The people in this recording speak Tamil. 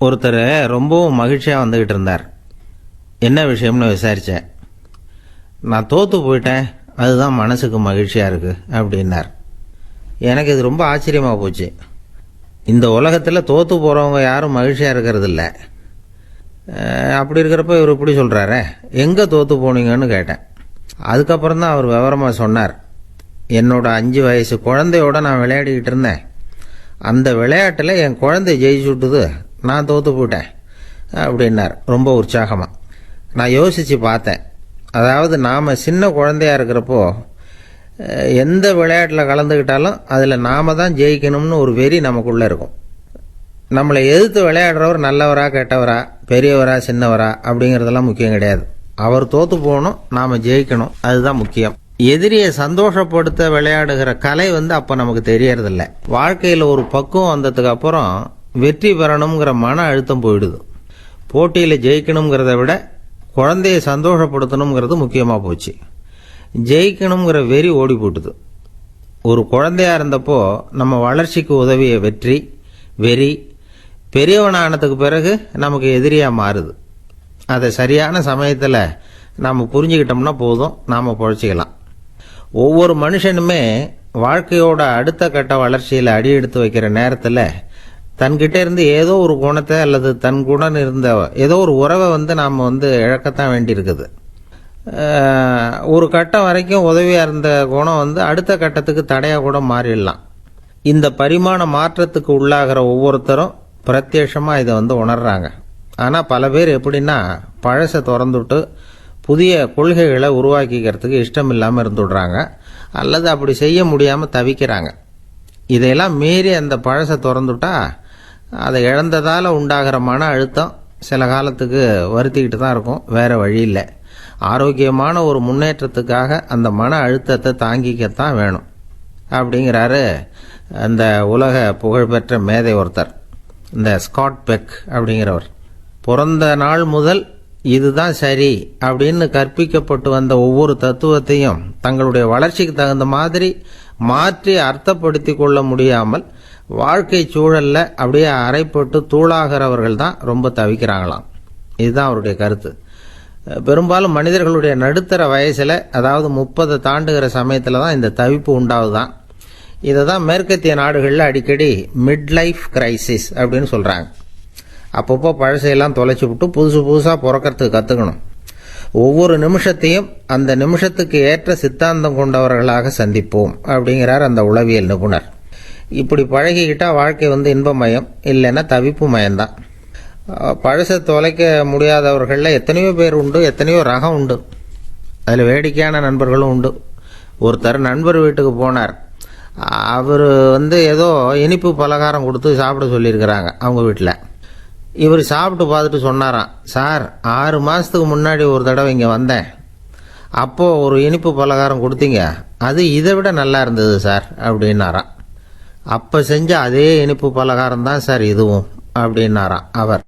ஒருத்தர் ரொம்பவும் மகிழ்ச்சியாக வந்துக்கிட்டு இருந்தார். என்ன விஷயம்னு விசாரித்தேன் நான் தோற்று போயிட்டேன். அதுதான் மனசுக்கு மகிழ்ச்சியாக இருக்குது அப்படின்னார். எனக்கு இது ரொம்ப ஆச்சரியமாக போச்சு. இந்த உலகத்தில் தோற்று போகிறவங்க யாரும் மகிழ்ச்சியாக இருக்கிறதில்ல. அப்படி இருக்கிறப்ப இவர் இப்படி சொல்கிறாரே எங்கே தோற்று போனீங்கன்னு கேட்டேன். அதுக்கப்புறம் தான் அவர் விவரமாக சொன்னார். என்னோட அஞ்சு வயசு குழந்தையோட நான் விளையாடிக்கிட்டு இருந்தேன். அந்த விளையாட்டில் என் குழந்தை ஜெயிச்சு விட்டுது. நான் தோற்று போட்டேன் அப்படின்னார். ரொம்ப உற்சாகமாக நான் யோசித்து பார்த்தேன். அதாவது நாம் சின்ன குழந்தையா இருக்கிறப்போ எந்த விளையாட்டில் கலந்துக்கிட்டாலும் அதில் நாம் தான் ஜெயிக்கணும்னு ஒரு வெறி நமக்குள்ளே இருக்கும். நம்மளை எதிர்த்து விளையாடுறவர் நல்லவரா கெட்டவரா பெரியவரா சின்னவரா அப்படிங்கிறதெல்லாம் முக்கியம் கிடையாது. அவர் தோற்று போகணும் நாம் ஜெயிக்கணும் அதுதான் முக்கியம். எதிரியை சந்தோஷப்படுத்த விளையாடுகிற கலை வந்து அப்போ நமக்கு தெரியறதில்ல. வாழ்க்கையில் ஒரு பக்குவம் வந்ததுக்கு அப்புறம் வெற்றி பெறணுங்கிற மன அழுத்தம் போயிடுது. போட்டியில் ஜெயிக்கணுங்கிறத விட குழந்தைய சந்தோஷப்படுத்தணுங்கிறது முக்கியமாக போச்சு. ஜெயிக்கணுங்கிற வெறி ஓடி போட்டுது. ஒரு குழந்தையா இருந்தப்போ நம்ம வளர்ச்சிக்கு உதவிய வெற்றி வெறி பெரியவனானதுக்கு பிறகு நமக்கு எதிரியாக மாறுது. அதை சரியான சமயத்தில் நாம் புரிஞ்சுக்கிட்டோம்னா போதும். நாம் பொழைச்சிக்கலாம். ஒவ்வொரு மனுஷனுமே வாழ்க்கையோட அடுத்த கட்ட வளர்ச்சியில் அடி எடுத்து வைக்கிற நேரத்தில் தன்கிட்ட இருந்து ஏதோ ஒரு குணத்தை அல்லது தன் குணம் இருந்த ஏதோ ஒரு உறவை வந்து நாம் வந்து இழக்கத்தான் வேண்டியிருக்குது. ஒரு கட்டம் வரைக்கும் உதவியாக இருந்த குணம் வந்து அடுத்த கட்டத்துக்கு தடையாக கூட மாறிடலாம். இந்த பரிமாண மாற்றத்துக்கு உள்ளாகிற ஒவ்வொருத்தரும் பிரத்யட்சமாக இதை வந்து உணர்கிறாங்க ஆனால் பல பேர் எப்படின்னா பழசை திறந்துவிட்டு புதிய கொள்கைகளை உருவாக்கிக்கிறதுக்கு இஷ்டம் இல்லாமல் இருந்துடுறாங்க. அல்லது அப்படி செய்ய முடியாமல் தவிக்கிறாங்க. இதையெல்லாம் மீறி அந்த பழசை திறந்துட்டா அதை இழந்ததால் உண்டாகிற மன அழுத்தம் சில காலத்துக்கு வருத்திக்கிட்டு தான் இருக்கும். வேறு வழி இல்லை. ஆரோக்கியமான ஒரு முன்னேற்றத்துக்காக அந்த மன அழுத்தத்தை தாங்கிக்கத்தான் வேணும். அப்படிங்கிறாரு அந்த உலக புகழ்பெற்ற மேதை ஒருத்தர். இந்த ஸ்காட் பெக் அப்படிங்கிறவர். பிறந்த நாள் முதல் இதுதான் சரி அப்படின்னு கற்பிக்கப்பட்டு வந்த ஒவ்வொரு தத்துவத்தையும் தங்களுடைய வளர்ச்சிக்கு தகுந்த மாதிரி மாற்றி அர்த்தப்படுத்தி கொள்ள முடியாமல் வாழ்க்கை சூழலில் அப்படியே அரைப்பட்டு தூளாகிறவர்கள் தான் ரொம்ப தவிக்கிறாங்களாம். இதுதான் அவருடைய கருத்து. பெரும்பாலும் மனிதர்களுடைய நடுத்தர வயசில் அதாவது முப்பதை தாண்டுகிற சமயத்தில் தான் இந்த தவிப்பு உண்டாகுதான் இதை தான் மேற்கத்திய நாடுகளில் அடிக்கடி மிட் லைஃப் கிரைசிஸ் அப்படின்னு சொல்கிறாங்க அப்பப்போ பழசையெல்லாம் தொலைச்சி விட்டு புதுசு புதுசாக பிறக்கறதுக்கு கற்றுக்கணும் ஒவ்வொரு நிமிஷத்தையும் அந்த நிமிஷத்துக்கு ஏற்ற சித்தாந்தம் கொண்டவர்களாக சந்திப்போம் அப்படிங்கிறார் அந்த உளவியல் நிபுணர். இப்படி பழகிக்கிட்டால் வாழ்க்கை வந்து இன்பமயம் இல்லைன்னா தவிப்பு மயம்தான். பழசை தொலைக்க முடியாதவர்களில் எத்தனையோ பேர் உண்டு எத்தனையோ ரகம் உண்டு. அதில் வேடிக்கையான நண்பர்களும் உண்டு. ஒருத்தர் நண்பர் வீட்டுக்கு போனார். அவர் வந்து ஏதோ இனிப்பு பலகாரம் கொடுத்து சாப்பிட சொல்லியிருக்கிறாங்க அவங்க வீட்டில் இவர் சாப்பிட்டு பார்த்துட்டு சொன்னாராம் சார் ஆறு மாதத்துக்கு முன்னாடி ஒரு தடவை இங்கே வந்தேன். அப்போது ஒரு இனிப்பு பலகாரம் கொடுத்தீங்க. அது இதை விட நல்லா இருந்தது சார் அப்படின்னாராம். அப்போ செஞ்ச அதே இனிப்பு பலகாரம் தான் சார் இதுவும் அப்படின்னாராம் அவர்.